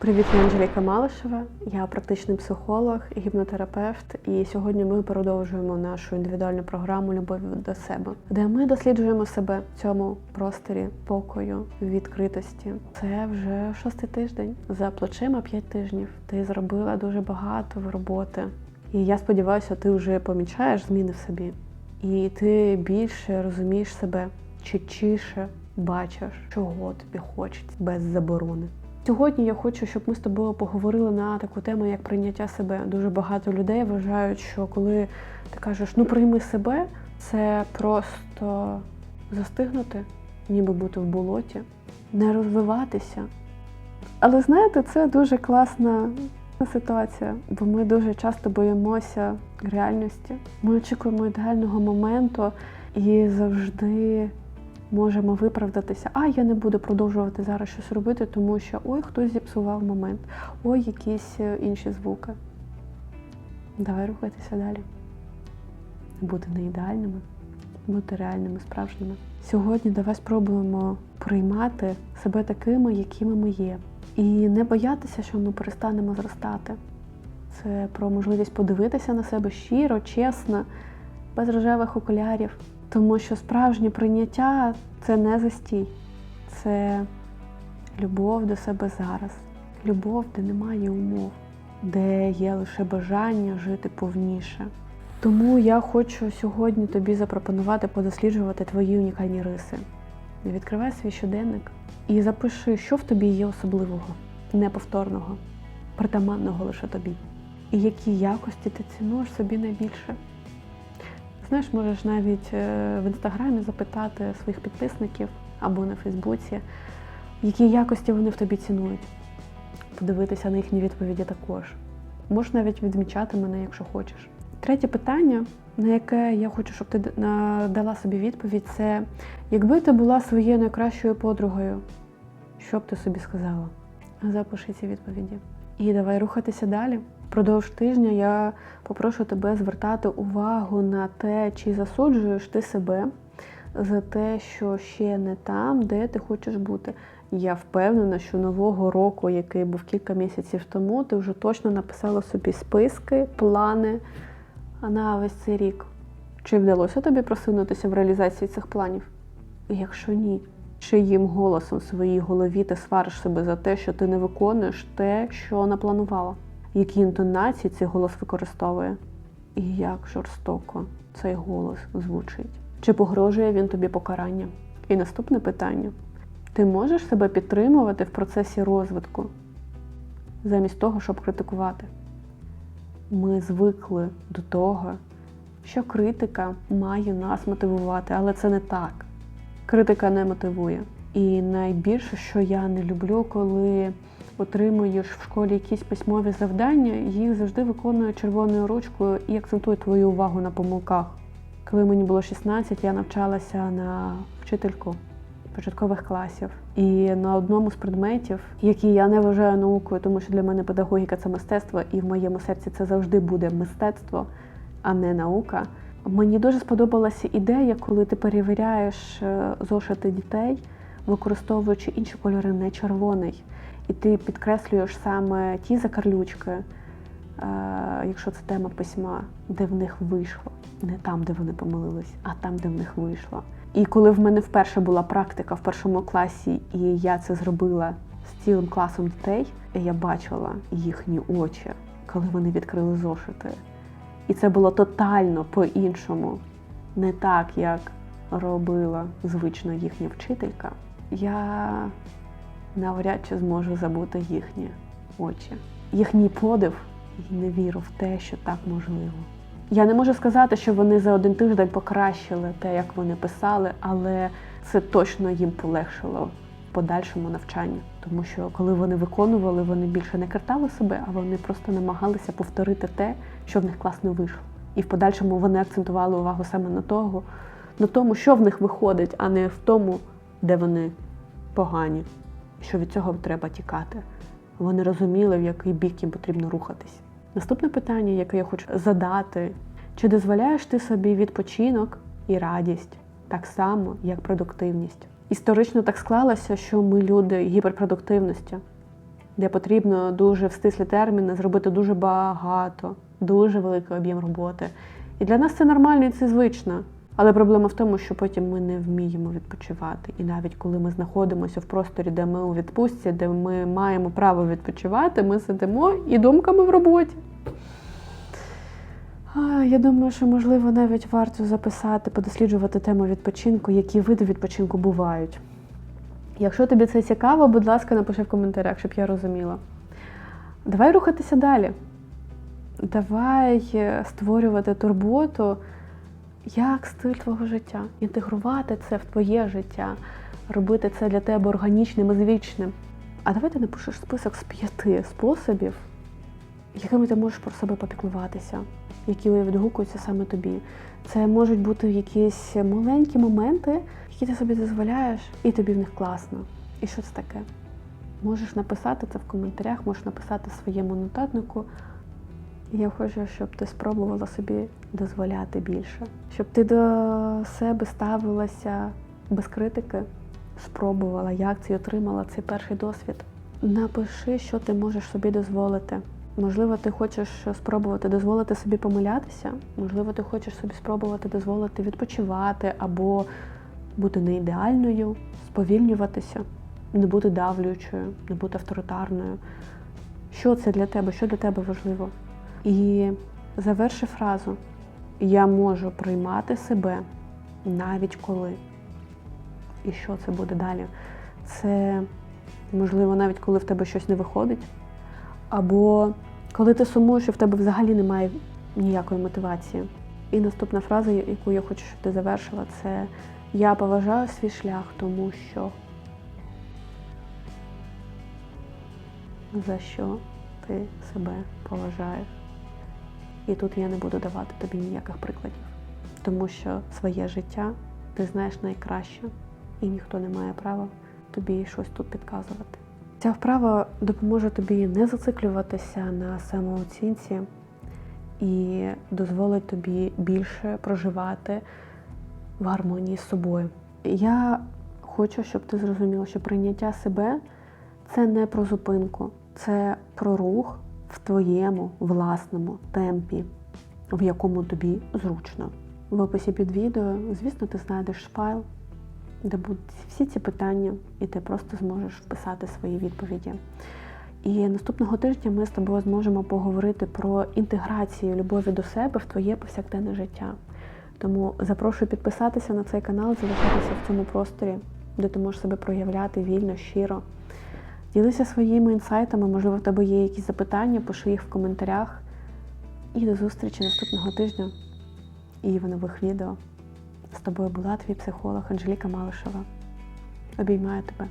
Привіт, я Анжеліка Малишева. Я практичний психолог, гіпнотерапевт, і сьогодні ми продовжуємо нашу індивідуальну програму Любов до себе, де ми досліджуємо себе в цьому просторі покою, відкритості. Це вже шостий тиждень. За плечима п'ять тижнів. Ти зробила дуже багато роботи. І я сподіваюся, ти вже помічаєш зміни в собі. І ти більше розумієш себе, чіткіше бачиш, чого тобі хочеться без заборони. Сьогодні я хочу, щоб ми з тобою поговорили на таку тему, як прийняття себе. Дуже багато людей вважають, що коли ти кажеш ну прийми себе, це просто застигнути, ніби бути в болоті, не розвиватися. Але знаєте, це дуже класна ситуація, бо ми дуже часто боїмося реальності. Ми очікуємо ідеального моменту і завжди можемо виправдатися, а я не буду продовжувати зараз щось робити, тому що ой, хтось зіпсував момент, ой, якісь е, інші звуки. Давай рухатися далі. Бути не ідеальними, бути реальними, справжніми. Сьогодні давай спробуємо приймати себе такими, якими ми є. І не боятися, що ми перестанемо зростати. Це про можливість подивитися на себе щиро, чесно, без рожевих окулярів. Тому що справжнє прийняття це не застій, це любов до себе зараз, любов, де немає умов, де є лише бажання жити повніше. Тому я хочу сьогодні тобі запропонувати подосліджувати твої унікальні риси. Відкривай свій щоденник і запиши, що в тобі є особливого, неповторного, притаманного лише тобі. І які якості ти цінуєш собі найбільше. Знаєш, можеш навіть е, в інстаграмі запитати своїх підписників або на Фейсбуці, які якості вони в тобі цінують. Подивитися на їхні відповіді також. Можеш навіть відмічати мене, якщо хочеш. Третє питання, на яке я хочу, щоб ти дала собі відповідь, це якби ти була своєю найкращою подругою, що б ти собі сказала? Запиши ці відповіді. І давай рухатися далі. Продовж тижня я попрошу тебе звертати увагу на те, чи засуджуєш ти себе за те, що ще не там, де ти хочеш бути. Я впевнена, що нового року, який був кілька місяців тому, ти вже точно написала собі списки, плани на весь цей рік. Чи вдалося тобі просунутися в реалізації цих планів? Якщо ні, чиїм голосом в своїй голові ти свариш себе за те, що ти не виконуєш те, що напланувала? Які інтонації цей голос використовує? І як жорстоко цей голос звучить? Чи погрожує він тобі покарання? І наступне питання: ти можеш себе підтримувати в процесі розвитку, замість того, щоб критикувати? Ми звикли до того, що критика має нас мотивувати, але це не так. Критика не мотивує. І найбільше, що я не люблю, коли отримуєш в школі якісь письмові завдання, їх завжди виконує червоною ручкою і акцентує твою увагу на помилках. Коли мені було 16, я навчалася на вчительку початкових класів. І на одному з предметів, які я не вважаю наукою, тому що для мене педагогіка це мистецтво, і в моєму серці це завжди буде мистецтво, а не наука. Мені дуже сподобалася ідея, коли ти перевіряєш е, зошити дітей, використовуючи інші кольори, не червоний. І ти підкреслюєш саме ті закарлючки, е, якщо це тема письма, де в них вийшло. Не там, де вони помилились, а там, де в них вийшло. І коли в мене вперше була практика в першому класі, і я це зробила з цілим класом дітей, я бачила їхні очі, коли вони відкрили зошити. І це було тотально по-іншому, не так, як робила звично їхня вчителька. Я навряд чи зможу забути їхні очі, їхній подив і невіру в те, що так можливо. Я не можу сказати, що вони за один тиждень покращили те, як вони писали, але це точно їм полегшило в подальшому навчанні. Тому що коли вони виконували, вони більше не картали себе, а вони просто намагалися повторити те, що в них класно вийшло. І в подальшому вони акцентували увагу саме на того, на тому, що в них виходить, а не в тому, де вони погані, що від цього треба тікати. Вони розуміли, в який бік їм потрібно рухатись. Наступне питання, яке я хочу задати, чи дозволяєш ти собі відпочинок і радість так само, як продуктивність? Історично так склалося, що ми люди гіперпродуктивності. де потрібно дуже в стислі терміни зробити дуже багато, дуже великий об'єм роботи. І для нас це нормально і це звично. Але проблема в тому, що потім ми не вміємо відпочивати. І навіть коли ми знаходимося в просторі, де ми у відпустці, де ми маємо право відпочивати, ми сидимо і думками в роботі. Я думаю, що можливо навіть варто записати, подосліджувати тему відпочинку, які види відпочинку бувають. Якщо тобі це цікаво, будь ласка, напиши в коментарях, щоб я розуміла. Давай рухатися далі. Давай е, створювати турботу як стиль твого життя, інтегрувати це в твоє життя, робити це для тебе органічним і звичним. А давай ти напишеш список з п'яти способів, якими ти можеш про себе попіклуватися, які відгукуються саме тобі. Це можуть бути якісь маленькі моменти, які ти собі дозволяєш, і тобі в них класно. І що це таке? Можеш написати це в коментарях, можеш написати своєму нотатнику. Я хочу, щоб ти спробувала собі дозволяти більше, щоб ти до себе ставилася без критики, спробувала, як це отримала цей перший досвід. Напиши, що ти можеш собі дозволити. Можливо, ти хочеш спробувати дозволити собі помилятися, можливо, ти хочеш собі спробувати дозволити відпочивати або бути не ідеальною, сповільнюватися, не бути давлюючою, не бути авторитарною. Що це для тебе? Що для тебе важливо? І заверши фразу Я можу приймати себе навіть коли. І що це буде далі? Це можливо навіть коли в тебе щось не виходить, або коли ти сумуєш і в тебе взагалі немає ніякої мотивації. І наступна фраза, яку я хочу, щоб ти завершила, це Я поважаю свій шлях, тому що за що ти себе поважаєш. І тут я не буду давати тобі ніяких прикладів, тому що своє життя ти знаєш найкраще, і ніхто не має права тобі щось тут підказувати. Ця вправа допоможе тобі не зациклюватися на самооцінці і дозволить тобі більше проживати в гармонії з собою. Я хочу, щоб ти зрозуміла, що прийняття себе це не про зупинку, це про рух в твоєму власному темпі, в якому тобі зручно. В описі під відео, звісно, ти знайдеш файл, де будуть всі ці питання, і ти просто зможеш вписати свої відповіді. І наступного тижня ми з тобою зможемо поговорити про інтеграцію любові до себе в твоє повсякденне життя. Тому запрошую підписатися на цей канал, залишатися в цьому просторі, де ти можеш себе проявляти вільно, щиро. Ділися своїми інсайтами, можливо, в тебе є якісь запитання, пиши їх в коментарях. І до зустрічі наступного тижня і в нових відео. З тобою була твій психолог Анжеліка Малишева. Обіймаю тебе.